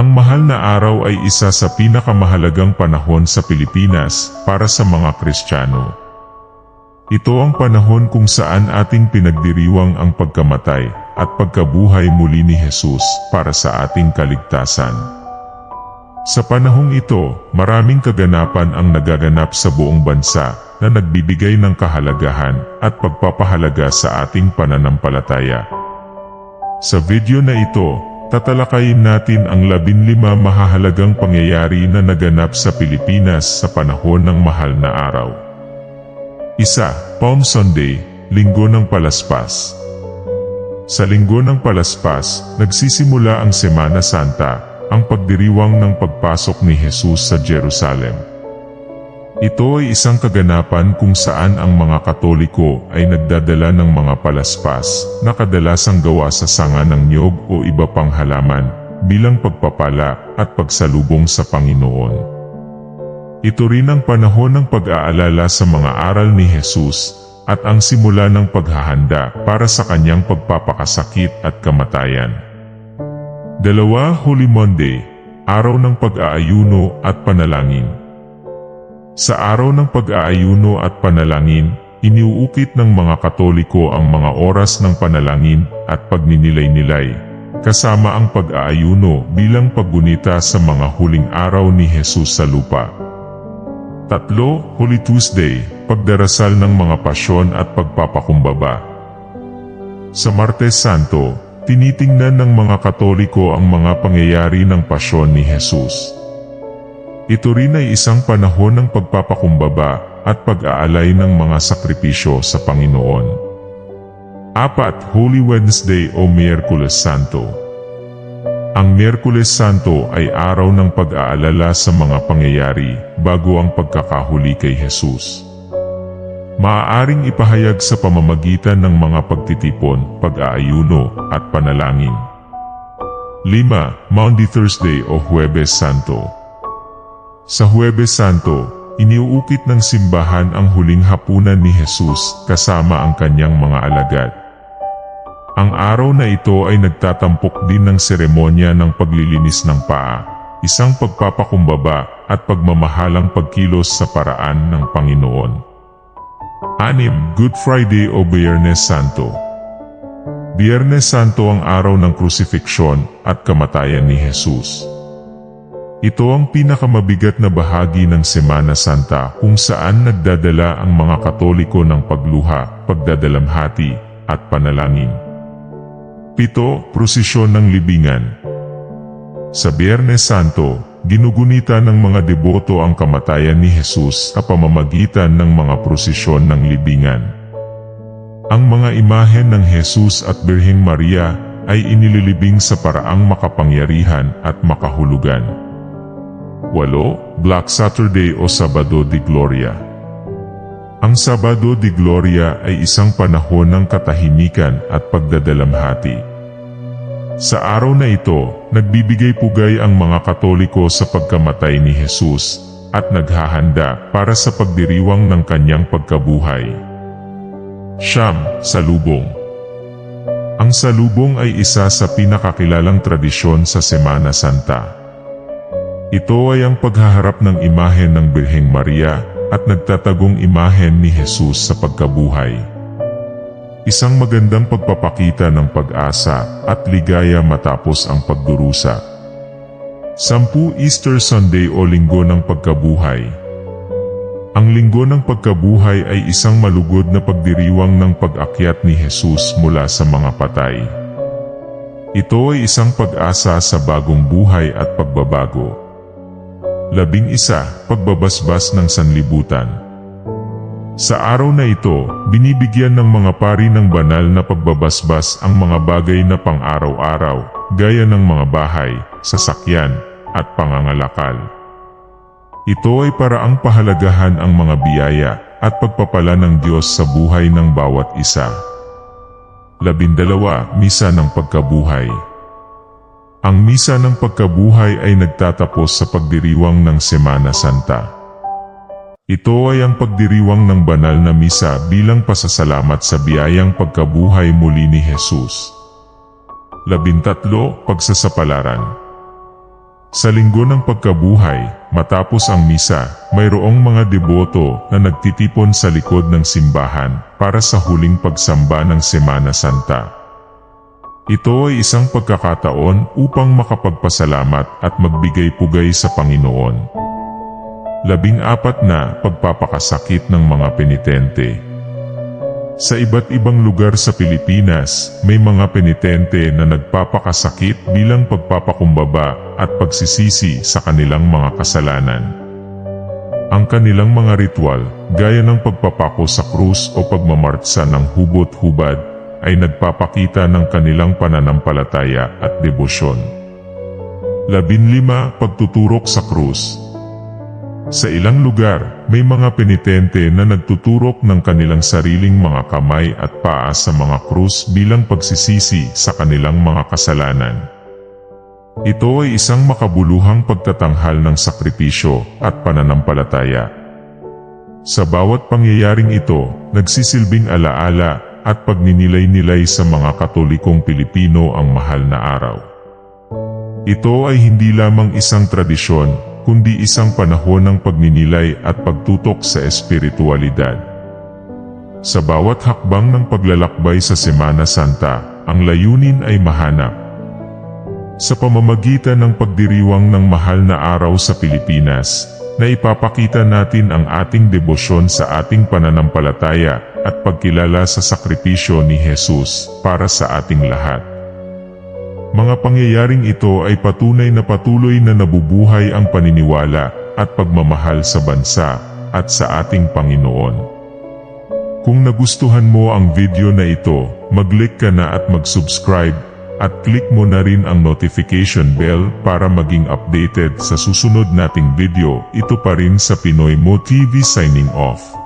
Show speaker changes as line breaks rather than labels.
Ang mahal na araw ay isa sa pinakamahalagang panahon sa Pilipinas para sa mga Kristiyano. Ito ang panahon kung saan ating pinagdiriwang ang pagkamatay at pagkabuhay muli ni Jesus para sa ating kaligtasan. Sa panahong ito, maraming kaganapan ang nagaganap sa buong bansa na nagbibigay ng kahalagahan at pagpapahalaga sa ating pananampalataya. Sa video na ito, tatalakayin natin ang labinlima mahahalagang pangyayari na naganap sa Pilipinas sa panahon ng mahal na araw. Isa, Palm Sunday, Linggo ng Palaspas. Sa Linggo ng Palaspas, nagsisimula ang Semana Santa, ang pagdiriwang ng pagpasok ni Jesus sa Jerusalem. Ito ay isang kaganapan kung saan ang mga Katoliko ay nagdadala ng mga palaspas na kadalasang gawa sa sanga ng niyog o iba pang halaman bilang pagpapala at pagsalubong sa Panginoon. Ito rin ang panahon ng pag-aalala sa mga aral ni Jesus at ang simula ng paghahanda para sa kanyang pagpapakasakit at kamatayan. Dalawa, Holy Monday, araw ng pag-aayuno at panalangin. Sa araw ng pag-aayuno at panalangin, iniuukit ng mga Katoliko ang mga oras ng panalangin at pagninilay-nilay, kasama ang pag-aayuno bilang paggunita sa mga huling araw ni Jesus sa lupa. Tatlo, Holy Tuesday, pagdarasal ng mga pasyon at pagpapakumbaba. Sa Martes Santo, tinitingnan ng mga Katoliko ang mga pangyayari ng pasyon ni Jesus. Ito rin ay isang panahon ng pagpapakumbaba at pag-aalay ng mga sakripisyo sa Panginoon. Apat, Holy Wednesday o Miyerkules Santo. Ang Miyerkules Santo ay araw ng pag-aalala sa mga pangyayari bago ang pagkakahuli kay Jesus. Maaaring ipahayag sa pamamagitan ng mga pagtitipon, pag-aayuno at panalangin. 5. Maundy Thursday o Huwebes Santo Sa Huwebes Santo, iniuukit ng simbahan ang huling hapunan ni Jesus kasama ang kanyang mga alagad. Ang araw na ito ay nagtatampok din ng seremonya ng paglilinis ng paa, isang pagpapakumbaba at pagmamahalang pagkilos sa paraan ng Panginoon. 6. Good Friday o Biyernes Santo Biyernes Santo ang araw ng krusifiksyon at kamatayan ni Jesus. Ito ang pinakamabigat na bahagi ng Semana Santa kung saan nagdadala ang mga Katoliko ng pagluha, pagdadalamhati, at panalangin. Pito, Prosesyon ng Libingan Sa Biyernes Santo, ginugunita ng mga deboto ang kamatayan ni Jesus sa pamamagitan ng mga prosesyon ng libingan. Ang mga imahen ng Jesus at Birheng Maria ay inililibing sa paraang makapangyarihan at makahulugan. 8. Black Saturday o Sabado de Gloria Ang Sabado de Gloria ay isang panahon ng katahimikan at pagdadalamhati. Sa araw na ito, nagbibigay pugay ang mga Katoliko sa pagkamatay ni Jesus at naghahanda para sa pagdiriwang ng kanyang pagkabuhay. Siyam, Salubong Ang salubong ay isa sa pinakakilalang tradisyon sa Semana Santa. Ito ay ang paghaharap ng imahen ng Birheng Maria at nagtatagong imahen ni Jesus sa pagkabuhay. Isang magandang pagpapakita ng pag-asa at ligaya matapos ang pagdurusa. Sampu Easter Sunday o Linggo ng Pagkabuhay Ang Linggo ng Pagkabuhay ay isang malugod na pagdiriwang ng pag-akyat ni Jesus mula sa mga patay. Ito ay isang pag-asa sa bagong buhay at pagbabago. Labing isa, pagbabasbas ng sanlibutan. Sa araw na ito, binibigyan ng mga pari ng banal na pagbabasbas ang mga bagay na pang-araw-araw, gaya ng mga bahay, sasakyan, at pangangalakal. Ito ay paraang pahalagahan ang mga biyaya at pagpapala ng Diyos sa buhay ng bawat isa. Labindalawa, Misa ng Pagkabuhay ang misa ng pagkabuhay ay nagtatapos sa pagdiriwang ng Semana Santa. Ito ay ang pagdiriwang ng banal na misa bilang pasasalamat sa biyayang pagkabuhay muli ni Jesus. Labintatlo, Pagsasapalaran Sa linggo ng pagkabuhay, matapos ang misa, mayroong mga deboto na nagtitipon sa likod ng simbahan para sa huling pagsamba ng Semana Santa. Ito ay isang pagkakataon upang makapagpasalamat at magbigay pugay sa Panginoon. Labing apat na pagpapakasakit ng mga penitente. Sa iba't ibang lugar sa Pilipinas, may mga penitente na nagpapakasakit bilang pagpapakumbaba at pagsisisi sa kanilang mga kasalanan. Ang kanilang mga ritual, gaya ng pagpapako sa krus o pagmamartsa ng hubot-hubad, ay nagpapakita ng kanilang pananampalataya at debosyon. Labinlima, pagtuturok sa krus. Sa ilang lugar, may mga penitente na nagtuturok ng kanilang sariling mga kamay at paa sa mga krus bilang pagsisisi sa kanilang mga kasalanan. Ito ay isang makabuluhang pagtatanghal ng sakripisyo at pananampalataya. Sa bawat pangyayaring ito, nagsisilbing alaala at pagninilay-nilay sa mga katolikong Pilipino ang mahal na araw. Ito ay hindi lamang isang tradisyon, kundi isang panahon ng pagninilay at pagtutok sa espiritualidad. Sa bawat hakbang ng paglalakbay sa Semana Santa, ang layunin ay mahanap. Sa pamamagitan ng pagdiriwang ng mahal na araw sa Pilipinas, na ipapakita natin ang ating debosyon sa ating pananampalataya at pagkilala sa sakripisyo ni Jesus para sa ating lahat. Mga pangyayaring ito ay patunay na patuloy na nabubuhay ang paniniwala at pagmamahal sa bansa at sa ating Panginoon. Kung nagustuhan mo ang video na ito, mag-like ka na at mag-subscribe at click mo na rin ang notification bell para maging updated sa susunod nating video. Ito pa rin sa Pinoy Mo TV signing off.